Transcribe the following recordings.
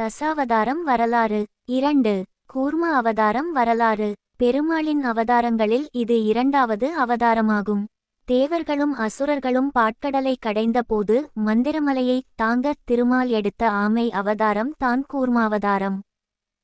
தசாவதாரம் வரலாறு. இரண்டு கூர்ம அவதாரம் வரலாறு. பெருமாளின் அவதாரங்களில் இது இரண்டாவது அவதாரமாகும். தேவர்களும் அசுரர்களும் பாட்கடலை கடைந்தபோது மந்திரமலையை தாங்க திருமால் எடுத்த ஆமை அவதாரம் தான் கூர்மாவதாரம்.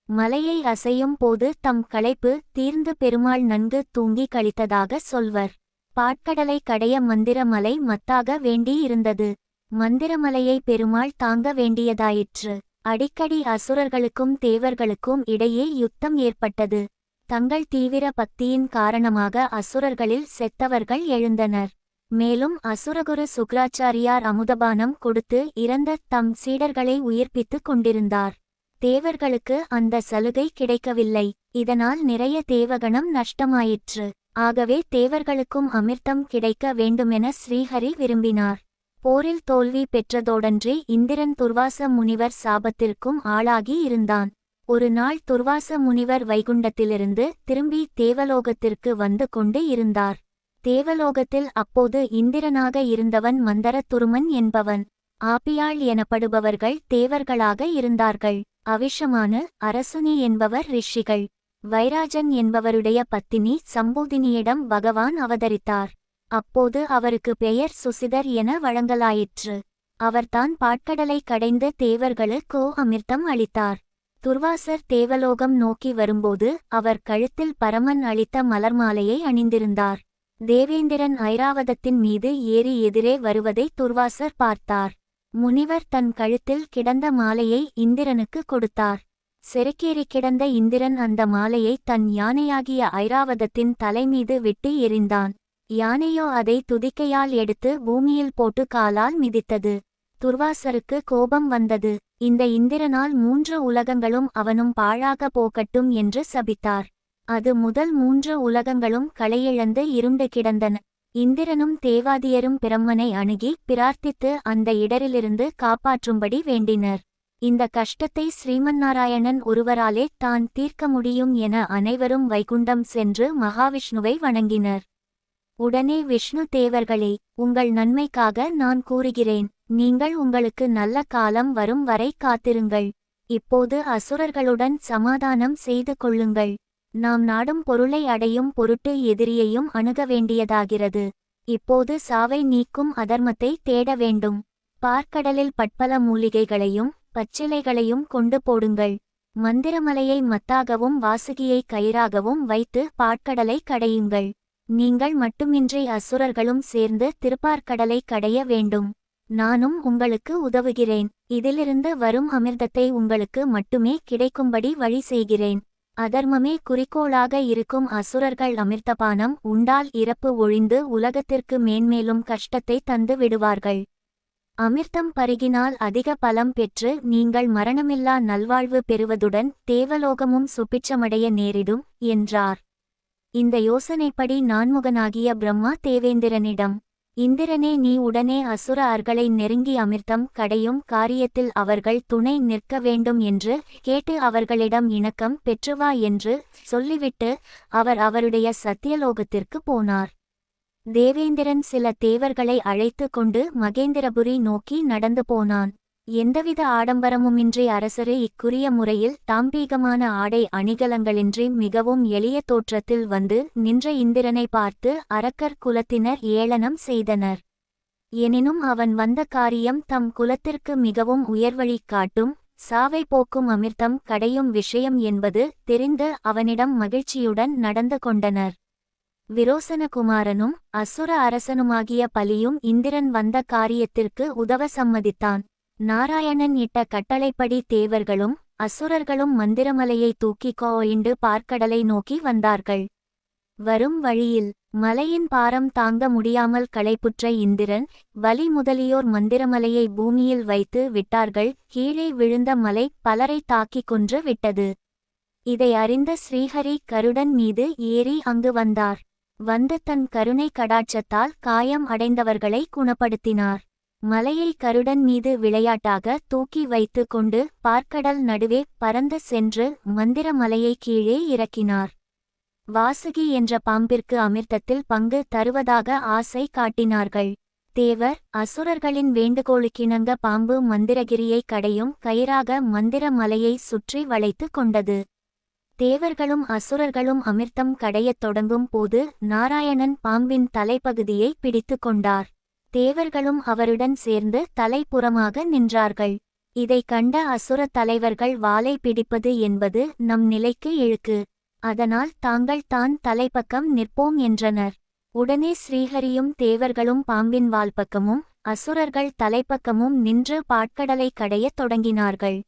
மலையை அசையும் போது தம் களைப்பு தீர்ந்து பெருமாள் நன்கு தூங்கி கழித்ததாக சொல்வர். பாட்கடலை கடைய மந்திரமலை மத்தாக வேண்டியிருந்தது. மந்திரமலையை பெருமாள் தாங்க வேண்டியதாயிற்று. அடிக்கடி அசுரர்களுக்கும் தேவர்களுக்கும் இடையே யுத்தம் ஏற்பட்டது. தங்கள் தீவிர பக்தியின் காரணமாக அசுரர்களில் செத்தவர்கள் எழுந்தனர். மேலும் அசுரகுரு சுக்ராச்சாரியார் அமுதபானம் கொடுத்து இறந்த தம் சீடர்களை உயிர்ப்பித்துக் கொண்டிருந்தார். தேவர்களுக்கு அந்த சலுகை கிடைக்கவில்லை. இதனால் நிறைய தேவகணம் நஷ்டமாயிற்று. ஆகவே தேவர்களுக்கும் அமிர்தம் கிடைக்க வேண்டுமென ஸ்ரீஹரி விரும்பினார். போரில் தோல்வி பெற்றதோடன்றி இந்திரன் துர்வாச முனிவர் சாபத்திற்கும் ஆளாகி இருந்தான். ஒரு நாள் துர்வாச முனிவர் வைகுண்டத்திலிருந்து திரும்பி தேவலோகத்திற்கு வந்து கொண்டு இருந்தார். தேவலோகத்தில் அப்போது இந்திரனாக இருந்தவன் மந்தரத்துருமன் என்பவன். ஆப்பியாள் எனப்படுபவர்கள் தேவர்களாக இருந்தார்கள். அவிஷமான அரசுனி என்பவர் ரிஷிகள். வைராஜன் என்பவருடைய பத்தினி சம்பூதினியிடம் பகவான் அவதரித்தார். அப்போது அவருக்கு பெயர் சுசிதர் என வழங்கலாயிற்று. அவர்தான் பாட்கடலை கடைந்த தேவர்களுக்கோ அமிர்தம் அளித்தார். துர்வாசர் தேவலோகம் நோக்கி வரும்போது அவர் கழுத்தில் பரமன் அளித்த மலர்மாலையை அணிந்திருந்தார். தேவேந்திரன் ஐராவதத்தின் மீது ஏறி எதிரே வருவதை துர்வாசர் பார்த்தார். முனிவர் தன் கழுத்தில் கிடந்த மாலையை இந்திரனுக்கு கொடுத்தார். செருக்கேறி கிடந்த இந்திரன் அந்த மாலையை தன் யானையாகிய ஐராவதத்தின் தலைமீது விட்டு எறிந்தான். யானையோ அதை துதிக்கையால் எடுத்து பூமியில் போட்டு காலால் மிதித்தது. துர்வாசருக்கு கோபம் வந்தது. இந்த இந்திரனால் மூன்று உலகங்களும் அவனும் பாழாக போகட்டும் என்று சபித்தார். அது முதல் மூன்று உலகங்களும் களையிழந்து இருண்டு கிடந்தன. இந்திரனும் தேவாதியரும் பிரம்மனை அணுகி பிரார்த்தித்து அந்த இடரிலிருந்து காப்பாற்றும்படி வேண்டினர். இந்த கஷ்டத்தை ஸ்ரீமன்னாராயணன் ஒருவராலே தான் தீர்க்க முடியும் என அனைவரும் வைகுண்டம் சென்று மகாவிஷ்ணுவை வணங்கினர். உடனே விஷ்ணு தேவர்களே உங்கள் நன்மைக்காக நான் கூறுகிறேன். நீங்கள் உங்களுக்கு நல்ல காலம் வரும் வரை காத்திருங்கள். இப்போது அசுரர்களுடன் சமாதானம் செய்து கொள்ளுங்கள். நாம் நாடும் பொருளை அடையும் பொருட்டு எதிரியையும் அணுக வேண்டியதாகிறது. இப்போது சாவை நீக்கும் அதர்மத்தை தேட வேண்டும். பார்க்கடலில் பட்பல மூலிகைகளையும் பச்சிலைகளையும் கொண்டு போடுங்கள். மந்திரமலையை மத்தாகவும் வாசுகியை கயிறாகவும் வைத்து பாட்கடலை கடையுங்கள். நீங்கள் மட்டுமின்றி அசுரர்களும் சேர்ந்து திருப்பார்க்கடலை கடைய வேண்டும். நானும் உங்களுக்கு உதவுகிறேன். இதிலிருந்து வரும் அமிர்தத்தை உங்களுக்கு மட்டுமே கிடைக்கும்படி வழி செய்கிறேன். அதர்மமே குறிக்கோளாக இருக்கும் அசுரர்கள் அமிர்தபானம் உண்டால் இறப்பு ஒழிந்து உலகத்திற்கு மேன்மேலும் கஷ்டத்தை தந்து விடுவார்கள். அமிர்தம் பருகினால் அதிக பலம் பெற்று நீங்கள் மரணமில்லா நல்வாழ்வு பெறுவதுடன் தேவலோகமும் சுபிட்சமடைய நேரிடும் என்றார். இந்த யோசனைப்படி நான்முகனாகிய பிரம்மா தேவேந்திரனிடம் இந்திரனே நீ உடனே அசுர அர்களை நெருங்கி அமிர்தம் கடையும் காரியத்தில் அவர்கள் துணை நிற்க வேண்டும் என்று கேட்டு அவர்களிடம் இணக்கம் பெற்றுவா என்று சொல்லிவிட்டு அவர் அவருடைய சத்தியலோகத்திற்கு போனார். தேவேந்திரன் சில தேவர்களை அழைத்து கொண்டு மகேந்திரபுரி நோக்கி நடந்து போனான். எந்தவித ஆடம்பரமுமின்றி அரசரு இக்குரிய முறையில் தாம்பீகமான ஆடை அணிகலங்களின்றி மிகவும் எளிய தோற்றத்தில் வந்து நின்ற இந்திரனை பார்த்து அரக்கர் குலத்தினர் ஏளனம் செய்தனர். எனினும் அவன் வந்த காரியம் தம் குலத்திற்கு மிகவும் உயர்வழி காட்டும் சாவை போக்கும் அமிர்தம் கடையும் விஷயம் என்பது தெரிந்து அவனிடம் மகிழ்ச்சியுடன் நடந்து கொண்டனர். விரோசனகுமாரனும் அசுர அரசனுமாகிய பலியும் இந்திரன் வந்த காரியத்திற்கு உதவ சம்மதித்தான். நாராயணன் இட்ட கட்டளைப்படி தேவர்களும் அசுரர்களும் மந்திரமலையை தூக்கிக் கோயிண்டு பார்க்கடலை நோக்கி வந்தார்கள். வரும் வழியில் மலையின் பாரம் தாங்க முடியாமல் களைப்புற்ற இந்திரன் வலி முதலியோர் மந்திரமலையை பூமியில் வைத்து விட்டார்கள் கீழே விழுந்த மலை பலரை தாக்கிக் கொன்று விட்டது. இதை அறிந்த ஸ்ரீஹரி கருடன் மீது ஏறி அங்கு வந்தார். வந்து தன் கருணை கடாட்சத்தால் காயம் அடைந்தவர்களை குணப்படுத்தினார். மலையை கருடன் மீது விளையாட்டாக தூக்கி வைத்து கொண்டு பார்க்கடல் நடுவே பறந்து சென்று மந்திர மலையை கீழே இறக்கினார். வாசுகி என்ற பாம்பிற்கு அமிர்தத்தில் பங்கு தருவதாக ஆசை காட்டினார்கள். தேவர் அசுரர்களின் வேண்டுகோளுக்கிணங்க பாம்பு மந்திரகிரியை கடையும் கயிறாக மந்திர மலையை சுற்றி வளைத்து கொண்டது. தேவர்களும் அசுரர்களும் அமிர்தம் கடையத் தொடங்கும் போது நாராயணன் பாம்பின் தலைப்பகுதியை பிடித்து கொண்டார். தேவர்களும் அவருடன் சேர்ந்து தலைப்புறமாக நின்றார்கள். இதை கண்ட அசுர தலைவர்கள் வாளை பிடிப்பது என்பது நம் நிலைக்கு இழுக்கு. அதனால் தாங்கள் தான் தலைப்பக்கம் நிற்போம் என்றனர். உடனே ஸ்ரீஹரியும் தேவர்களும் பாம்பின் வால்பக்கமும் அசுரர்கள் தலைப்பக்கமும் நின்று பாட்கடலை கடையத் தொடங்கினார்கள்.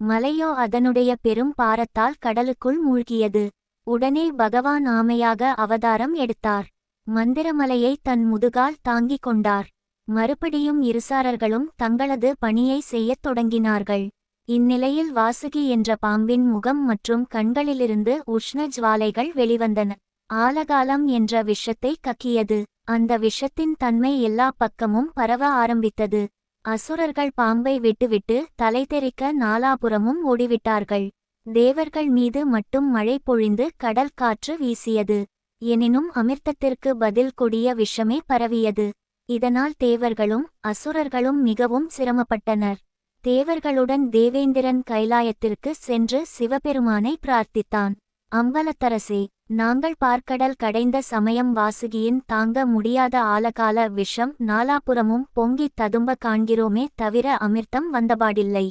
மலையோ அதனுடைய பெரும் பாரத்தால் கடலுக்குள் மூழ்கியது. உடனே பகவான் ஆமையாக அவதாரம் எடுத்தார். மந்திரமலையை தன் முதுகால் தாங்கிக் கொண்டார். மறுபடியும் இருசாரர்களும் தங்களது பணியை செய்யத் தொடங்கினார்கள். இந்நிலையில் வாசுகி என்ற பாம்பின் முகம் மற்றும் கண்களிலிருந்து உஷ்ண ஜுவாலைகள் வெளிவந்தன. ஆலகாலம் என்ற விஷத்தை கக்கியது. அந்த விஷத்தின் தன்மை எல்லா பக்கமும் பரவ ஆரம்பித்தது. அசுரர்கள் பாம்பை விட்டுவிட்டு தலைதெறிக்க நாலாபுரமும் நாலாபுறமும் ஓடிவிட்டார்கள். தேவர்கள் மீது மட்டும் மழை பொழிந்து கடல் காற்று வீசியது. எனினும் அமிர்தத்திற்கு பதில் கொடிய விஷமே பரவியது. இதனால் தேவர்களும் அசுரர்களும் மிகவும் சிரமப்பட்டனர். தேவர்களுடன் தேவேந்திரன் கைலாயத்திற்கு சென்று சிவபெருமானை பிரார்த்தித்தான். அம்பலத்தரசே நாங்கள் பார்க்கடல் கடைந்த சமயம் வாசுகியின் தாங்க முடியாத ஆலகால விஷம் நாலாபுறமும் பொங்கித் ததும்ப காண்கிறோமே தவிர அமிர்தம் வந்தபாடில்லை.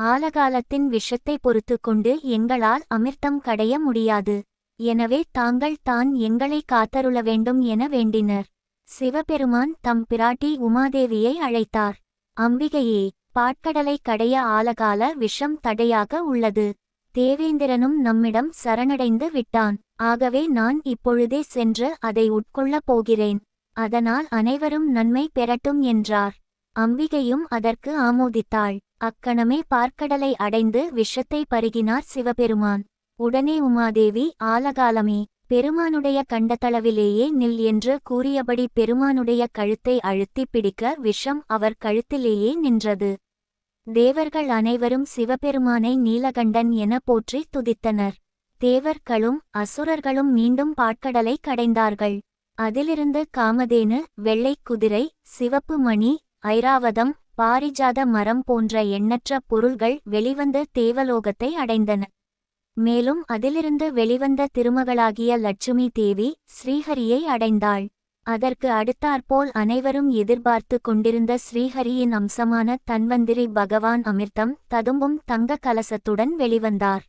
ஆலகாலத்தின் விஷத்தை பொறுத்து கொண்டு எங்களால் அமிர்தம் கடைய முடியாது. எனவே தாங்கள் தான் எங்களை காத்தருள வேண்டும் என வேண்டினர். சிவபெருமான் தம் பிராட்டி உமாதேவியை அழைத்தார். அம்பிகையே பாட்கடலை கடைய ஆலகால விஷம் தடையாக உள்ளது. தேவேந்திரனும் நம்மிடம் சரணடைந்து விட்டான். ஆகவே நான் இப்பொழுதே சென்று அதை உட்கொள்ளப் போகிறேன். அதனால் அனைவரும் நன்மை பெறட்டும் என்றார். அம்பிகையும் அதற்கு ஆமோதித்தாள். அக்கணமே பார்க்கடலை அடைந்து விஷத்தை பருகினார் சிவபெருமான். உடனே உமாதேவி ஆலகாலமே பெருமானுடைய கண்டத்தளவிலேயே நில் என்று கூறியபடி பெருமானுடைய கழுத்தை அழுத்திப் பிடிக்க விஷம் அவர் கழுத்திலேயே நின்றது. தேவர்கள் அனைவரும் சிவபெருமானை நீலகண்டன் என போற்றி துதித்தனர். தேவர்களும் அசுரர்களும் மீண்டும் பாட்கடலை கடைந்தார்கள். அதிலிருந்து காமதேனு வெள்ளைக் குதிரை சிவப்பு மணி ஐராவதம் பாரிஜாத மரம் போன்ற எண்ணற்ற பொருள்கள் வெளிவந்து தேவலோகத்தை அடைந்தன. மேலும் அதிலிருந்து வெளிவந்த திருமகளாகிய லட்சுமி தேவி ஸ்ரீஹரியை அடைந்தாள். அதற்கு அடுத்தாற்போல் அனைவரும் எதிர்பார்த்து கொண்டிருந்த ஸ்ரீஹரியின் அம்சமான தன்வந்திரி பகவான் அமிர்தம் ததும்பும் தங்க கலசத்துடன் வெளிவந்தார்.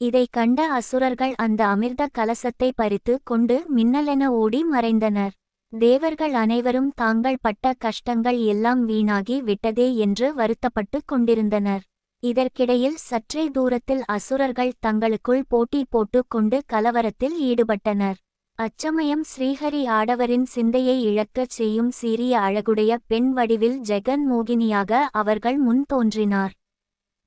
இதைக் கண்ட அசுரர்கள் அந்த அமிர்த கலசத்தை பறித்து கொண்டு மின்னலென ஓடி மறைந்தனர். தேவர்கள் அனைவரும் தாங்கள் பட்ட கஷ்டங்கள் எல்லாம் வீணாகி விட்டதே என்று வருத்தப்பட்டு கொண்டிருந்தனர். இதற்கிடையில் சற்றே தூரத்தில் அசுரர்கள் தங்களுக்குள் போட்டி போட்டுக் கொண்டு கலவரத்தில் ஈடுபட்டனர். அச்சமயம் ஸ்ரீஹரி ஆடவரின் சிந்தையை இழக்கச் செய்யும் சீரிய அழகுடைய பெண் வடிவில் ஜெகன் மோகினியாக அவர்கள் முன் தோன்றினார்.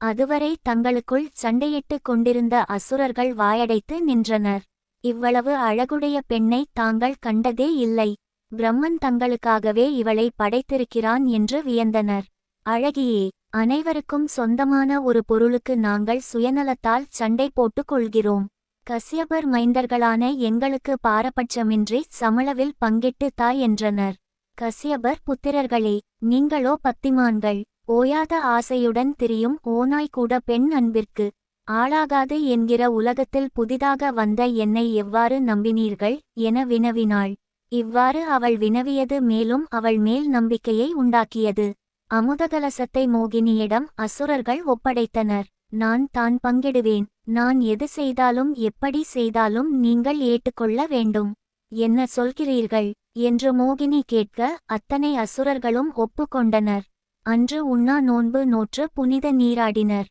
அதுவரை தங்களுக்குள் சண்டையிட்டுக் கொண்டிருந்த அசுரர்கள் வாயடைத்து நின்றனர். இவ்வளவு அழகுடைய பெண்ணை தாங்கள் கண்டதே இல்லை. பிரம்மன் தங்களுக்காகவே இவளை படைத்திருக்கிறான் என்று வியந்தனர். அழகியே அனைவருக்கும் சொந்தமான ஒரு பொருளுக்கு நாங்கள் சுயநலத்தால் சண்டை போட்டுக் கொள்கிறோம். கசியபர் மைந்தர்களான எங்களுக்கு பாரபட்சமின்றி சமளவில் பங்கிட்டு தாய் என்றனர். கசியபர் புத்திரர்களே நீங்களோ பத்திமான்கள் ஓயாத ஆசையுடன் திரியும் ஓநாய் கூட பெண் அன்பிற்கு ஆளாகாது என்கிற உலகத்தில் புதிதாக வந்த என்னை எவ்வாறு நம்பினீர்கள் என வினவினாள். இவ்வாறு அவள் வினவியது மேலும் அவள் மேல் நம்பிக்கையை உண்டாக்கியது. அமுதகலசத்தை மோகினியிடம் அசுரர்கள் ஒப்படைத்தனர். நான் தான் பங்கிடுவேன். நான் எது செய்தாலும் எப்படி செய்தாலும் நீங்கள் ஏற்றுக்கொள்ள வேண்டும். என்ன சொல்கிறீர்கள் என்று மோகினி கேட்க அத்தனை அசுரர்களும் ஒப்புக்கொண்டனர். அன்று உண்ணா நோன்பு நோற்று புனித நீராடினர்.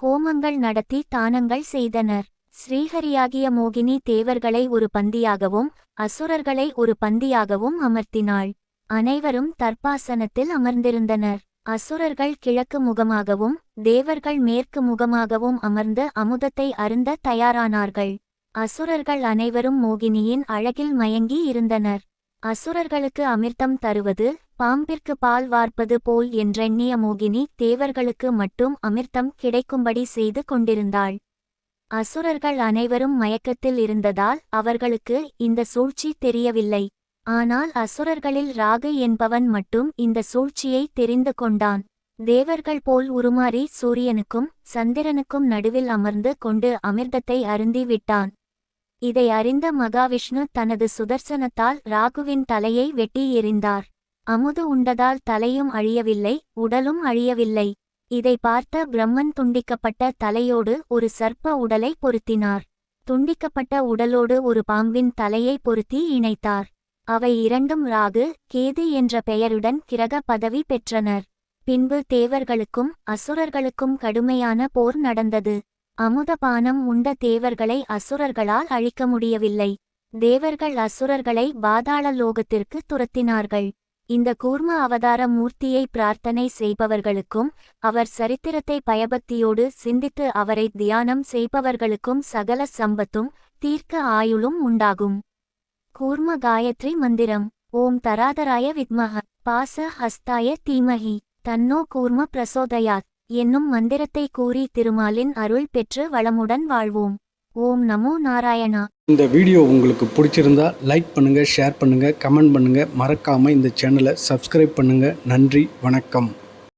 ஹோமங்கள் நடத்தி தானங்கள் செய்தனர். ஸ்ரீஹரியாகிய மோகினி தேவர்களை ஒரு பந்தியாகவும் அசுரர்களை ஒரு பந்தியாகவும் அமர்த்தினாள். அனைவரும் தற்பாசனத்தில் அமர்ந்திருந்தனர். அசுரர்கள் கிழக்கு முகமாகவும் தேவர்கள் மேற்கு முகமாகவும் அமர்ந்து அமுதத்தை அருந்த தயாரானார்கள். அசுரர்கள் அனைவரும் மோகினியின் அழகில் மயங்கி இருந்தனர். அசுரர்களுக்கு அமிர்தம் தருவது பாம்பிற்கு பால் வார்ப்பது போல் என்றெண்ணிய மோகினி தேவர்களுக்கு மட்டும் அமிர்தம் கிடைக்கும்படி செய்து கொண்டிருந்தாள். அசுரர்கள் அனைவரும் மயக்கத்தில் இருந்ததால் அவர்களுக்கு இந்த சூழ்ச்சி தெரியவில்லை. ஆனால் அசுரர்களில் ராகு என்பவன் மட்டும் இந்த சூழ்ச்சியை தெரிந்து கொண்டான். தேவர்கள் போல் உருமாறி சூரியனுக்கும் சந்திரனுக்கும் நடுவில் அமர்ந்து கொண்டு அமிர்தத்தை அருந்தி விட்டான். இதை அறிந்த மகாவிஷ்ணு தனது சுதர்சனத்தால் ராகுவின் தலையை வெட்டி எறிந்தார். அமுது உண்டதால் தலையும் அழியவில்லை உடலும் அழியவில்லை. இதை பார்த்த பிரம்மன் துண்டிக்கப்பட்ட தலையோடு ஒரு சர்ப்ப உடலை பொருத்தினார். துண்டிக்கப்பட்ட உடலோடு ஒரு பாம்பின் தலையை பொருத்தி இணைத்தார். அவை இரண்டும் ராகு கேது என்ற பெயருடன் கிரக பதவி பெற்றனர். பின்பு தேவர்களுக்கும் அசுரர்களுக்கும் கடுமையான போர் நடந்தது. அமுதபானம் உண்ட தேவர்களை அசுரர்களால் அழிக்க முடியவில்லை. தேவர்கள் அசுரர்களை பாதாள லோகத்திற்கு துரத்தினார்கள். இந்த கூர்ம அவதார மூர்த்தியை பிரார்த்தனை செய்பவர்களுக்கும் அவர் சரித்திரத்தை பயபக்தியோடு சிந்தித்து அவரை தியானம் செய்பவர்களுக்கும் சகல சம்பத்தும் தீர்க்க ஆயுளும் உண்டாகும். கூர்ம காயத்ரி மந்திரம். ஓம் தராதராய வித்மஹ. பாச ஹஸ்தாய தீமஹி. தன்னோ கூர்ம பிரசோதயாத். என்னும் மந்திரத்தை கூறி திருமாலின் அருள் பெற்று வளமுடன் வாழ்வோம். ஓம் நமோ நாராயணா. இந்த வீடியோ உங்களுக்கு பிடிச்சிருந்தா லைக் பண்ணுங்க ஷேர் பண்ணுங்கள் கமெண்ட் பண்ணுங்க. மறக்காமல் இந்த சேனலை சப்ஸ்கிரைப் பண்ணுங்கள் நன்றி வணக்கம்.